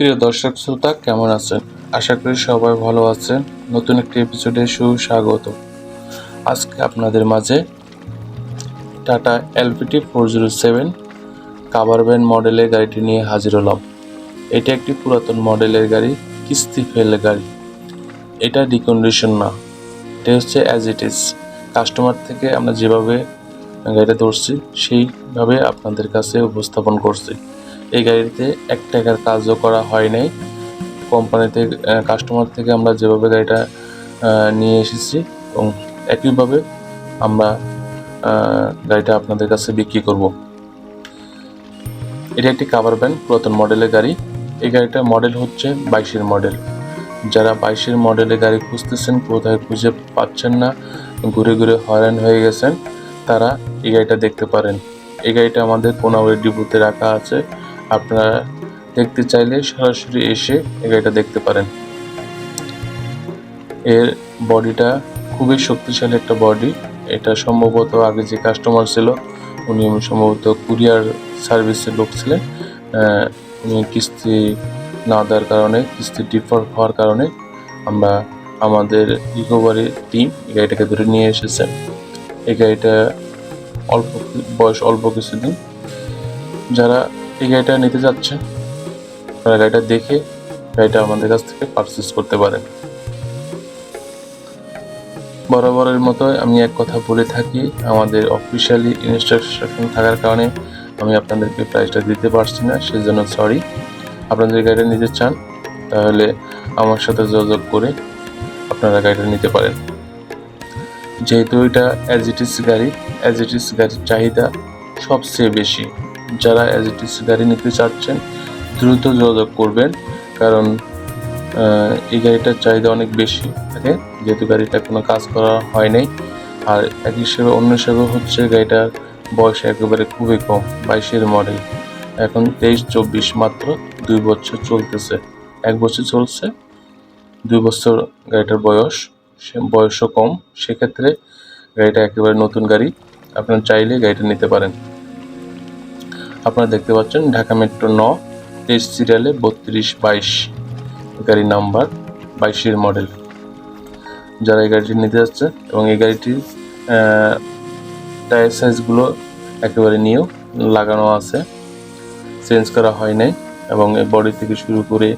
প্রিয় দর্শক শ্রোতা, কেমন আছেন? আশা করি সবাই ভালো আছেন। নতুন একটি এপিসোডে সুস্বাগত। আজকে আপনাদের মাঝে Tata LPT four zero seven cover van মডেলের গাড়িটি নিয়ে হাজির হলাম। এটা একটি পুরাতন মডেলের গাড়ি, কিস্তি ফেল গাড়ি। এটা ডিকন্ডিশন না। এটা হচ্ছে অ্যাজ ইট ইজ কাস্টমার থেকে আমরা যেভাবে গাড়িটা ধরছি, সেইভাবে আপনাদের কাছে উপস্থাপন করছি। এই গাড়িতে এক টাকার কাজও করা হয় নাই। কোম্পানিতে কাস্টমার থেকে আমরা যেভাবে গাড়িটা নিয়ে এসেছি এবং একইভাবে আমরা গাড়িটা আপনাদের কাছে বিক্রি করব। এটা একটি কাভার ভ্যান পুরাতন মডেলের গাড়ি। এই গাড়িটার মডেল হচ্ছে বাইশের মডেল যারা বাইশের মডেলের গাড়ি খুঁজতেছেন, কোথায় খুঁজে পাচ্ছেন না, ঘুরে ঘুরে হয়রান হয়ে গেছেন, তারা এই গাড়িটা দেখতে পারেন। এই গাড়িটা আমাদের কোনাবাড়ি ডিপুতে রাখা আছে। আপনারা দেখতে চাইলে সরাসরি এসে এই গাড়িটা দেখতে পারেন। এর বডিটা খুবই শক্তিশালী একটা বডি। এটা সম্ভবত আগে যে কাস্টমার ছিল, উনি সম্ভবত কুরিয়ার সার্ভিসের লোক ছিলেন। উনি কিস্তি না দেওয়ার কারণে, কিস্তি ডিফল্ট হওয়ার কারণে আমরা আমাদের রিকভারি টিম এই গাড়িটাকে ধরে নিয়ে এসেছে এই গাড়িটা অল্প বয়স অল্প কিছুদিন। যারা এই গাড়িটা নিতে যাচ্ছে। তারা গাড়িটা দেখে গাড়িটা আমাদের কাছ থেকে পারচেস করতে পারেন। বরাবরের মতো আমি এক কথা বলে থাকি, আমাদের অফিসিয়ালি ইনস্ট্রাকশন থাকার কারণে আমি আপনাদেরকে প্রাইসটা দিতে পারছি না, সেজন্য সরি আপনাদের গাড়িটা নিতে চান, তাহলে আমার সাথে যোগাযোগ করে আপনারা গাড়িটা নিতে পারেন। যেহেতু এটা অ্যাজ ইট ইস গাড়ি অ্যাজ ইট ইস গাড়ির চাহিদা সবচেয়ে বেশি। যারা অ্যাজ ইট ইস গাড়ি নিতে চাচ্ছেন, দ্রুত যোগাযোগ করবেন, কারণ এই গাড়িটার চাহিদা অনেক বেশি। থাকে যেহেতু গাড়িটা কোনো কাজ করা হয় নাই, আর এক হিসেবে অন্য হিসেবে হচ্ছে গাড়িটার বয়স একেবারে খুবই কম, বাইশের মডেল এখন তেইশ, চব্বিশ মাত্র দুই বছর চলতেছে। এক বছর চলছে, দুই বছর গাড়িটার বয়স, সে বয়সও কম। সেক্ষেত্রে গাড়িটা একেবারে নতুন গাড়ি, আপনারা চাইলে গাড়িটা নিতে পারেন। আপনারা দেখতে পাচ্ছেন ঢাকা মেট্রো ন, তেইশ সিরিয়ালে বত্রিশ, বাইশ গাড়ি নাম্বার, বাইশের মডেল যারা এই গাড়িটি নিতে যাচ্ছে এবং এই গাড়িটির টায়ার সাইজগুলো একেবারে নিয়েও লাগানো আছে চেঞ্জ করা হয় নাই এবং এই বডি থেকে শুরু করে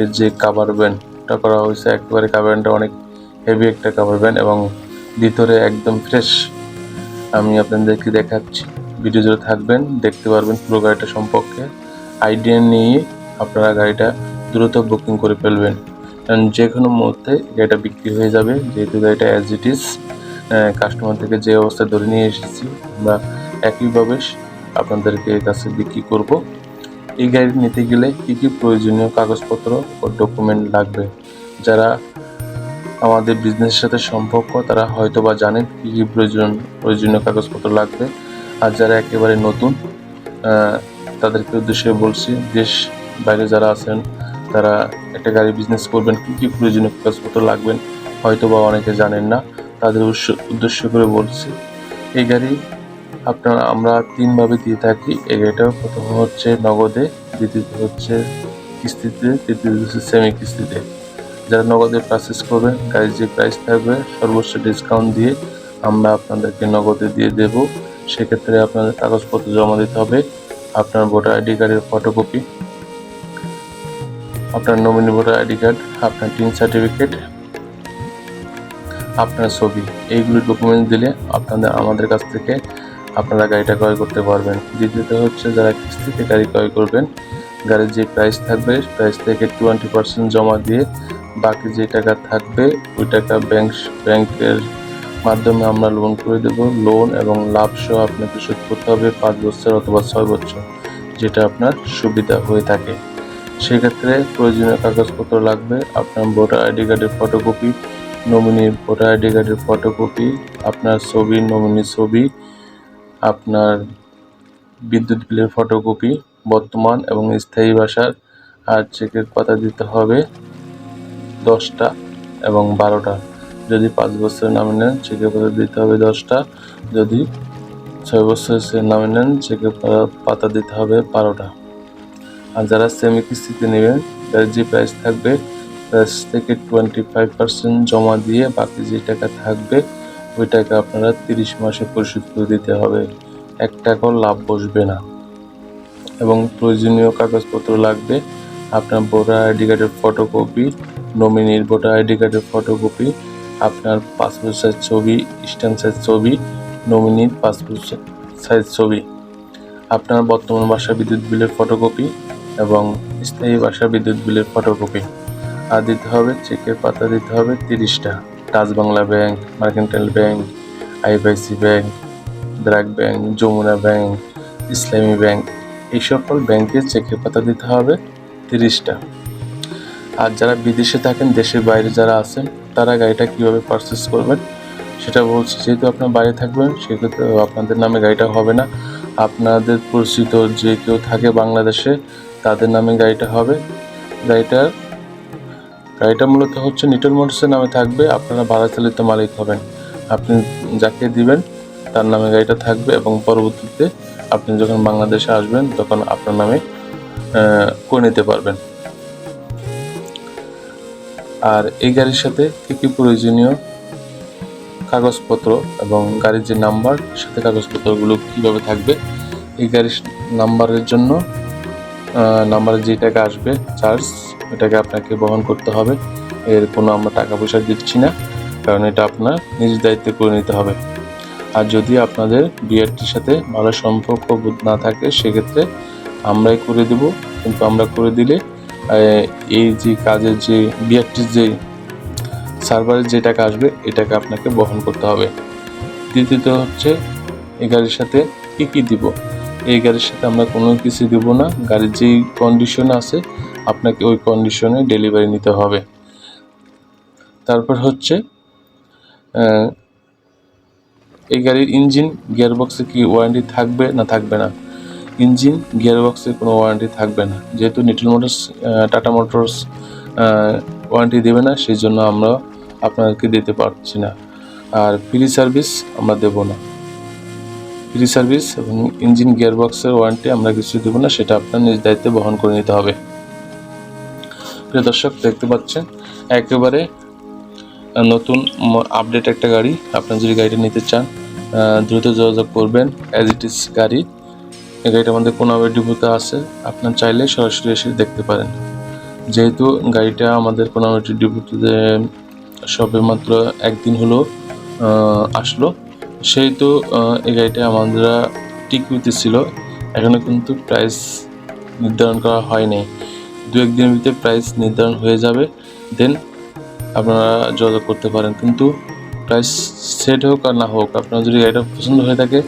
এর যে কাভার ব্যান্ডটা করা হয়েছে, একেবারে কাভার ব্যান্ডটা অনেক হেভি একটা কাভার ব্যান্ড এবং ভিতরে একদম ফ্রেশ আমি আপনাদেরকে দেখাচ্ছি। ভিডিও জুড়ে থাকবেন, দেখতে পারবেন পুরো গাড়িটা সম্পর্কে। আইডিয়া নিয়ে আপনারা গাড়িটা দ্রুত বুকিং করে ফেলবেন। কারণ যে কোনো মুহূর্তে গাড়িটা বিক্রি হয়ে যাবে, যেহেতু গাড়িটা অ্যাজ ইট ইজ কাস্টমার থেকে যে অবস্থা ধরে নিয়ে এসেছি, আমরা একইভাবে আপনাদেরকে কাছে বিক্রি করব। এই গাড়ি নিতে গেলে কী কী প্রয়োজনীয় কাগজপত্র ও ডকুমেন্ট লাগবে? যারা আমাদের বিজনেসের সাথে সম্পর্ক, তারা হয়তো বা জানেন কী কী প্রয়োজন, প্রয়োজনীয় কাগজপত্র লাগবে। আর যারা একেবারে নতুন তাদেরকে উদ্দেশ্যে বলছি, দেশ বাইরে যারা আছেন, তারা একটা গাড়ি বিজনেস করবেন, কী কী প্রয়োজনীয় কাগজপত্র লাগবেন হয়তো বা অনেকে জানেন না, তাদের উদ্দেশ্য- করে বলছি, এই গাড়ি আপনার, আমরা তিনভাবে দিয়ে থাকি, এই গাড়িটা প্রথম হচ্ছে নগদে, দ্বিতীয়ত হচ্ছে কিস্তিতে তৃতীয় হচ্ছে সেমি কিস্তিতে। যারা নগদে পারচেস করবেন, গাড়ির যে প্রাইস থাকবে, সর্বোচ্চ ডিসকাউন্ট দিয়ে আমরা আপনাদেরকে নগদে দিয়ে দেব। সেক্ষেত্রে আপনাদের কাগজপত্র জমা দিতে হবে। আপনার ভোটার আইডি কার্ডের ফটোকপি আপনার নমিনি ভোটার আইডি কার্ড আপনার টিন সার্টিফিকেট আপনার ছবি, এইগুলি ডকুমেন্টস দিলে আপনাদের, আমাদের কাছ থেকে আপনারা গাড়িটা ক্রয় করতে পারবেন। দ্বিতীয়ত হচ্ছে যারা কিস্তিতে গাড়ি ক্রয় করবেন গাড়ির যে প্রাইস থাকবে প্রাইস থেকে টোয়েন্টি পার্সেন্ট জমা দিয়ে বাকি যে টাকা থাকবে, ওই টাকা ব্যাংক ব্যাংকের মাধ্যমে আমরা লোন করে দেব। লোন এবং লাভ সহ আপনাকে শোধ করতে হবে পাঁচ বছর অথবা ছয় বছর, যেটা আপনার সুবিধা হয়ে থাকে। সেক্ষেত্রে প্রয়োজনীয় কাগজপত্র লাগবে, আপনার ভোটার আইডি কার্ডের ফটোকপি নমিনির ভোটার আইডি কার্ডের ফটোকপি আপনার ছবি নমিনির ছবি, আপনার বিদ্যুৎ বিলের ফটোকপি বর্তমান এবং স্থায়ী ভাষার আর চেকের পাতা দিতে হবে দশটা এবং বারোটা। যদি পাঁচ বছরের নামে নেন পাতা দিতে হবে দশটা। যদি ছয় বছরের নামে নেন চেকের পাতা দিতে হবে বারোটা। আর যারা সেমি কিস্তিতে নেবেন গাড়ির যে প্রাইস থাকবে প্রাইস থেকে টোয়েন্টি ফাইভ পার্সেন্ট জমা দিয়ে বাকি যে টাকা থাকবে, ওই টাকা আপনারা তিরিশ মাসে পরিশোধ করে দিতে হবে। এক টাকাও লাভ বসবে না। এবং প্রয়োজনীয় কাগজপত্র লাগবে, আপনার ভোটার আইডি কার্ডের ফটোকপি নমিনির ভোটার আইডি কার্ডের ফটোকপি আপনার পাসপোর্ট সাইজ ছবি, স্ট্যাম্প সাইজ ছবি নমিনির পাসপোর্ট সাইজ ছবি, আপনার বর্তমান বাসা বিদ্যুৎ বিলের ফটোকপি এবং স্থায়ী বাসা বিদ্যুৎ বিলের ফটোকপি আর দিতে হবে চেকের পাতা, দিতে হবে তিরিশটা। Dutch Bangla bank, Mercantile bank, IFIC bank BRAC bank, Jamuna bank, Islami bank, এই সকল ব্যাংকের চেকের পাতা দিতে হবে তিরিশটা। আর যারা বিদেশে থাকেন, দেশের বাইরে যারা আছেন তারা গাড়িটা কীভাবে পারচেস করবেন, সেটা বলছি। যেহেতু আপনার বাইরে থাকবেন সেক্ষেত্রে আপনাদের নামে গাড়িটা হবে না। আপনাদের পরিচিত যে কেউ থাকে বাংলাদেশে, তাদের নামে গাড়িটা হবে। গাড়িটা গাড়িটা মূলত হচ্ছে নিটল মোটরসের নামে থাকবে। আপনারা ভাড়া চালিত মালিক হবেন। আপনি যাকে দিবেন, তার নামে গাড়িটা থাকবে এবং পরবর্তীতে আপনি যখন বাংলাদেশে আসবেন, তখন আপনার নামে করে নিতে পারবেন। আর এই গাড়ির সাথে কী কী প্রয়োজনীয় কাগজপত্র এবং গাড়ির যে নাম্বার সাথে কাগজপত্রগুলো কীভাবে থাকবে? এই গাড়ির নাম্বারের জন্য নাম্বারে যে টাকা আসবে, চার্জ, এটাকে আপনাকে বহন করতে হবে। এর কোনো আমরা টাকা পয়সা দিচ্ছি না, কারণ এটা আপনার নিজ দায়িত্বে করে নিতে হবে। আর যদি আপনাদের বিআরটির সাথে ভালো সম্পর্ক না থাকে, সেক্ষেত্রে আমরাই করে দেব। কিন্তু আমরা করে দিলে এই যে কাজের যে, বিআরটির যে সার্ভারের যে টাকা আসবে, এই টাকা আপনাকে বহন করতে হবে। দ্বিতীয়ত হচ্ছে, এই গাড়ির সাথে কী কী দিব? এই গাড়ির সাথে আমরা কোনো কিছু দেব না। গাড়ির যেই কন্ডিশন আছে, আপনাকে ওই কন্ডিশনে ডেলিভারি নিতে হবে। তারপর হচ্ছে এই গাড়ির ইঞ্জিন গিয়ারবক্সে কি ওয়ারেন্টি থাকবে না থাকবে না? ইঞ্জিন গিয়ারবক্সে কোনো ওয়ারেন্টি থাকবে না। যেহেতু Nitol motors Tata motors warranty দেবে না সেই জন্য আমরা আপনাদেরকে দিতে পারছি না। আর ফ্রি সার্ভিস আমরা দেবো না। ফ্রি সার্ভিস এবং ইঞ্জিন, গিয়ারবক্সের ওয়ারেন্টি আমরা কিছু দেবো না, সেটা আপনার নিজ দায়িত্বে বহন করে নিতে হবে। প্রিয় দর্শক, দেখতে পাচ্ছেন, একেবারে নতুন আপডেট একটা গাড়ি। আপনার যদি গাড়িটা নিতে চান দ্রুত যোগাযোগ করবেন অ্যাজ ইট ইজ গাড়ি। এই গাড়িটা আমাদের কোনাবের ডিপোতে আছে? আপনার চাইলে সরাসরি এসে দেখতে পারেন। যেহেতু গাড়িটা আমাদের কোনাবের ডিপোতে সবে মাত্র একদিন হলো আসলো সেহেতু আহ, এই গাড়িটা আমরা টিকুইতে ছিল এখনও কিন্তু প্রাইস নির্ধারণ করা হয়নি। দু একদিনের ভিতরে প্রাইস নির্ধারণ হয়ে যাবে। দেন আপনারা যোগাযোগ করতে পারেন। কিন্তু প্রাইস সেট হোক আর না হোক আপনার যদি গাড়িটা পছন্দ হয়ে থাকে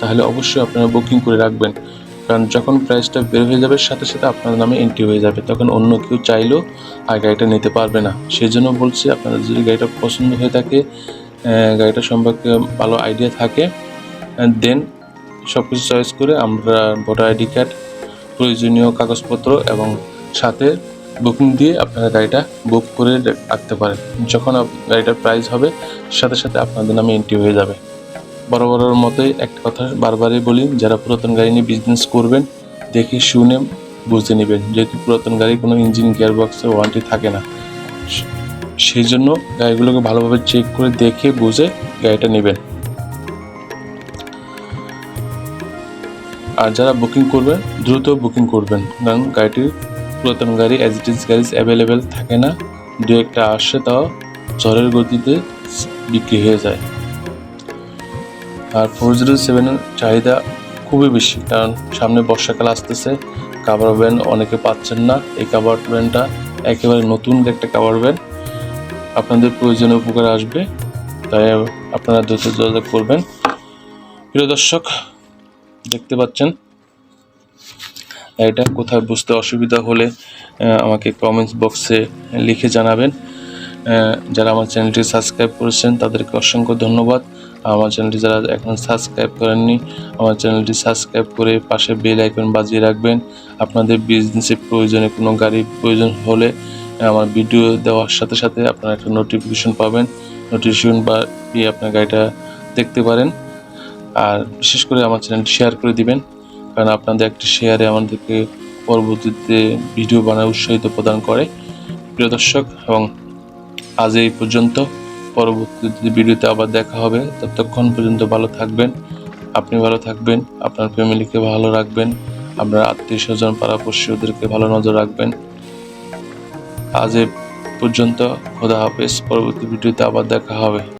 তাহলে অবশ্যই আপনারা বুকিং করে রাখবেন। কারণ যখন প্রাইসটা বের হয়ে যাবে, সাথে সাথে আপনার নামে এন্ট্রি হয়ে যাবে। তখন অন্য কেউ চাইলেও আর গাড়িটা নিতে পারবে না। সেই জন্য বলছি, আপনাদের যদি গাড়িটা পছন্দ হয়ে থাকে গাড়িটা সম্পর্কে ভালো আইডিয়া থাকে দেন সব কিছু চয়েস করে আমরা ভোটার আইডি কার্ড প্রয়োজনীয় কাগজপত্র এবং সাথে বুকিং দিয়ে আপনারা গাড়িটা বুক করে রাখতে পারেন। যখন গাড়িটার প্রাইস হবে, সাথে সাথে আপনাদের নামে এন্ট্রি হয়ে যাবে। বড় বড়োর মতোই একটা কথা বারবারই বলি, যারা পুরাতন গাড়ি নিয়ে বিজনেস করবেন, দেখে শুনে বুঝে নেবেন, যেহেতু পুরাতন গাড়ি কোনো ইঞ্জিন গিয়ার বক্সের ওয়ারেন্টি থাকে না। সেই জন্য গাড়িগুলোকে ভালোভাবে চেক করে দেখে বুঝে গাড়িটা নেবেন। আর যারা বুকিং করবেন, দ্রুত বুকিং করবেন, কারণ গাড়িটির পুরাতন গাড়ি অ্যাজ ইট ইজ গাড়ি অ্যাভেলেবেল থাকে না। দু একটা আসে তাও ঝড়ের গতিতে বিক্রি হয়ে যায়। আর ফোর জিরো সেভেনের চাহিদা খুবই বেশি, কারণ সামনে বর্ষাকাল আসতেছে কাভার ভ্যান অনেকে পাচ্ছেন না। এই কাভার ভ্যানটা একেবারে নতুন একটা কাভার ভ্যান আপনাদের প্রয়োজনে উপকারে আসবে। তাই আপনারা দ্রুত যোগাযোগ করবেন। প্রিয় দর্শক, দেখতে পাচ্ছেন, এটা কোথায় বুঝতে অসুবিধা হলে আমাকে কমেন্টস বক্সে লিখে জানাবেন। যারা আমার চ্যানেলটি সাবস্ক্রাইব করেছেন, তাদেরকে অসংখ্য ধন্যবাদ। আমার চ্যানেলটি যারা এখন সাবস্ক্রাইব করেননি, আমার চ্যানেলটি সাবস্ক্রাইব করে পাশে বেল আইকন বাজিয়ে রাখবেন। আপনাদের বিজনেসের প্রয়োজনে কোনো গাড়ির প্রয়োজন হলে আমার ভিডিও দেওয়ার সাথে সাথে আপনারা একটা নোটিফিকেশন পাবেন। নোটিফিকেশন বা আপনার গাড়িটা দেখতে পারেন। আর বিশেষ করে আমার চ্যানেলটি শেয়ার করে দিবেন। কারণ আপনাদের একটি শেয়ারে আমাদেরকে পরবর্তীতে ভিডিও বানায় উৎসাহিত প্রদান করে। প্রিয় দর্শক, এবং আজ এই পর্যন্ত। পরবর্তীতে ভিডিওতে আবার দেখা হবে। ততক্ষণ পর্যন্ত ভালো থাকবেন। আপনি ভালো থাকবেন, আপনার ফ্যামিলিকে ভালো রাখবেন, আপনার আত্মীয় স্বজন পাড়াপড়শি ওদেরকে ভালো নজর রাখবেন। আজ এ পর্যন্ত খোদা হাফেজ, পরবর্তী ভিডিওতে আবার দেখা হবে।